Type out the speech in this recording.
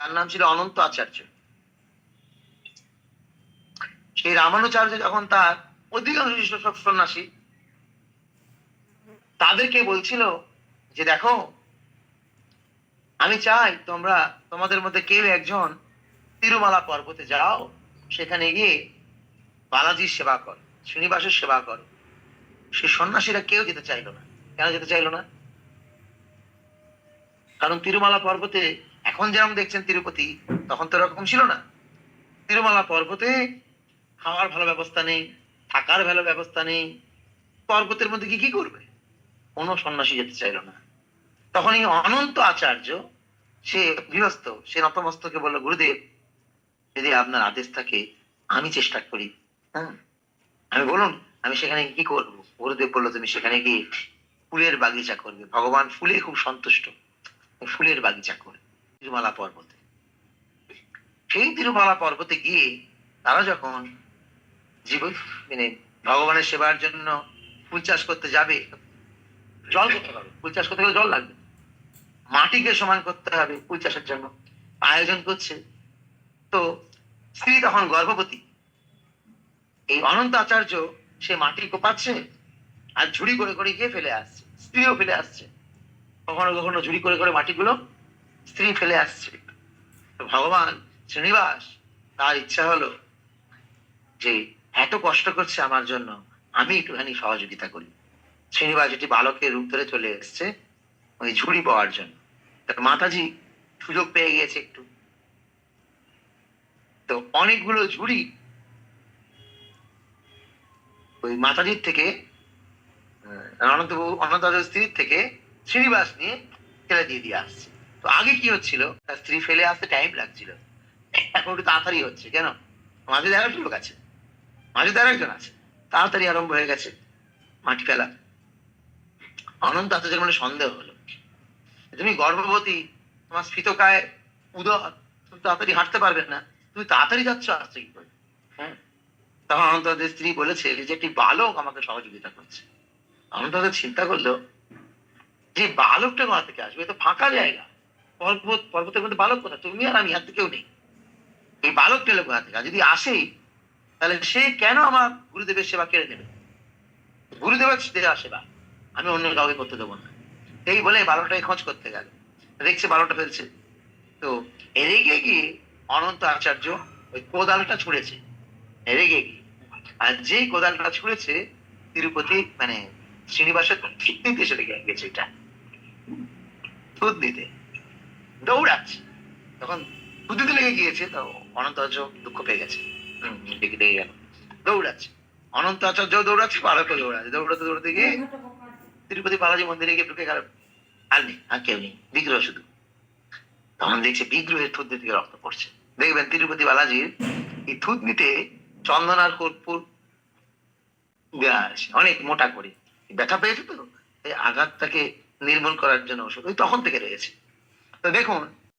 তার নাম ছিল অনন্ত আচার্য। সেই রামানুচার্য যখন তার অধিকাংশ শিষ্য সব সন্ন্যাসী তাদেরকে বলছিল যে, দেখো, আমি চাই তোমরা তোমাদের মধ্যে কেউ একজন তিরুমালা পর্বতে যাও, সেখানে গিয়ে বালাজির সেবা কর, শ্রীনিবাসের সেবা কর। সে সন্ন্যাসীরা কেউ যেতে চাইলো না। কেন যেতে চাইলো না? কারণ তিরুমালা পর্বতে এখন যেমন দেখছেন তিরুপতি, তখন তো এরকম ছিল না। তিরুমালা পর্বতে খাওয়ার ভালো ব্যবস্থা নেই, থাকার ভালো ব্যবস্থা নেই। পর্বতের মধ্যে কি কি করবে? কোনো সন্ন্যাসী যেতে চাইলো না। তখন এই অনন্ত আচার্য, সে গৃহস্থ, সে নতমস্তকে বলল, গুরুদেব, যদি আপনার আদেশ থাকে, আমি চেষ্টা করি। হ্যাঁ আমি বলুন, আমি সেখানে কি করব? গুরুদেব বলল, তুমি সেখানে গিয়ে ফুলের বাগিচা করবে। ভগবান ফুলে খুব সন্তুষ্ট। ফুলের বাগিচা করে তিরুমালা পর্বতে। সেই তিরুমালা পর্বতে গিয়ে তারা যখন জীবন মানে ভগবানের সেবার জন্য ফুল চাষ করতে যাবে, জল ফুল চাষ করতে গেলে জল লাগবে। মাটিকে সমান করতে হবে ফুল চাষের জন্য। আয়োজন করছে। তো স্ত্রী তখন গর্ভবতী। এই অনন্ত আচার্য সে মাটি কোপাচ্ছে আর ঝুড়ি করে করে গিয়ে ফেলে আসছে। স্ত্রীও ফেলে আসছে। কখনো কখনো ঝুড়ি করে করে মাটিগুলো স্ত্রী ফেলে আসছে। ভগবান শ্রীনিবাস, তার ইচ্ছা হলো যে এত কষ্ট করছে আমার জন্য, আমি একটুখানি সহযোগিতা করি। শ্রীনিবাস এটি বালকের রূপ ধরে চলে এসছে, ওই ঝুড়ি পাওয়ার জন্য। তা মাতাজি সুযোগ পেয়ে গিয়েছে একটু। তো অনেকগুলো ঝুড়ি ওই মাতাজির থেকে অনন্ত অনন্ত স্ত্রীর থেকে শ্রীনিবাস নিয়ে ফেলে দিয়ে দিয়ে আসছে। তো আগে কি হচ্ছিল? তার স্ত্রী ফেলে আসতে টাইম লাগছিল। এখন একটু তাড়াতাড়ি হচ্ছে, কেন? মাঝে একটা লোক আছে। মাঝে আর একজন আছে। তাড়াতাড়ি আরম্ভ হয়ে গেছে মাটি ফেলা। অনন্ত আচার্যের মানে সন্দেহ হলো। তুমি গর্ভবতী, তোমার স্ফীতকায় উদর, তুমি তাড়াতাড়ি হাঁটতে পারবে না। তুমি তাড়াতাড়ি যাচ্ছ আসছে কি করে হ্যাঁ? তখন অনন্তদের স্ত্রী বলেছে, যে একটি বালক আমাকে সহযোগিতা করছে। অনন্তদের চিন্তা করল, যে বালকটা কোথা থেকে আসবে তো ফাঁকা জায়গা। পর্বত, পর্বতের মধ্যে বালক কোথা তুমি আর আমি হাতে কেউ নেই। এই বালক পেলে কোথা থেকে? যদি আসেই তাহলে সে কেন আমার গুরুদেবের সেবা কেড়ে নেবে? গুরুদেবের সেবা আমি অন্য কাউকে করতে দেবো না। এই বলে বালকটাকে খোঁজ করতে গেল। দেখছে বালকটা ফেলছে। তো রেগে গিয়ে অনন্ত আচার্য ওই কোদালটা ছুঁড়েছে। রেগে গিয়ে। আর যে কোদালটা ছুঁড়েছে, তিরুপতি মানে শ্রীনিবাসের ঠিক নিতে লেগে গেছে এটা। দুধ দিতে দৌড়াচ্ছে। তখন দুধ লেগে গিয়েছে, তো অনন্ত আচার্য দুঃখ পেয়ে গেছে। দৌড়াচ্ছে। অনন্ত আচার্য দৌড়াচ্ছে, বালকও দৌড়াচ্ছে। দৌড়াতে দৌড়াতে গিয়ে তিরুপতি বালাজি মন্দিরে গিয়ে ঢুকে গেল। আর নেই, আর কেউ নেই, বিগ্রহ শুধু। তখন দেখছে বিগ্রহের থুতনি থেকে রক্ত পড়ছে। দেখবেন তিরুপতি বালাজির এই থুতনিতে চন্দন আর কর্পূর অনেক মোটা করে। ব্যথা পেয়েছে তো? এই আঘাতটাকে নির্মূল করার জন্য ওষুধ। ওই তখন থেকে রয়েছে। তো দেখুন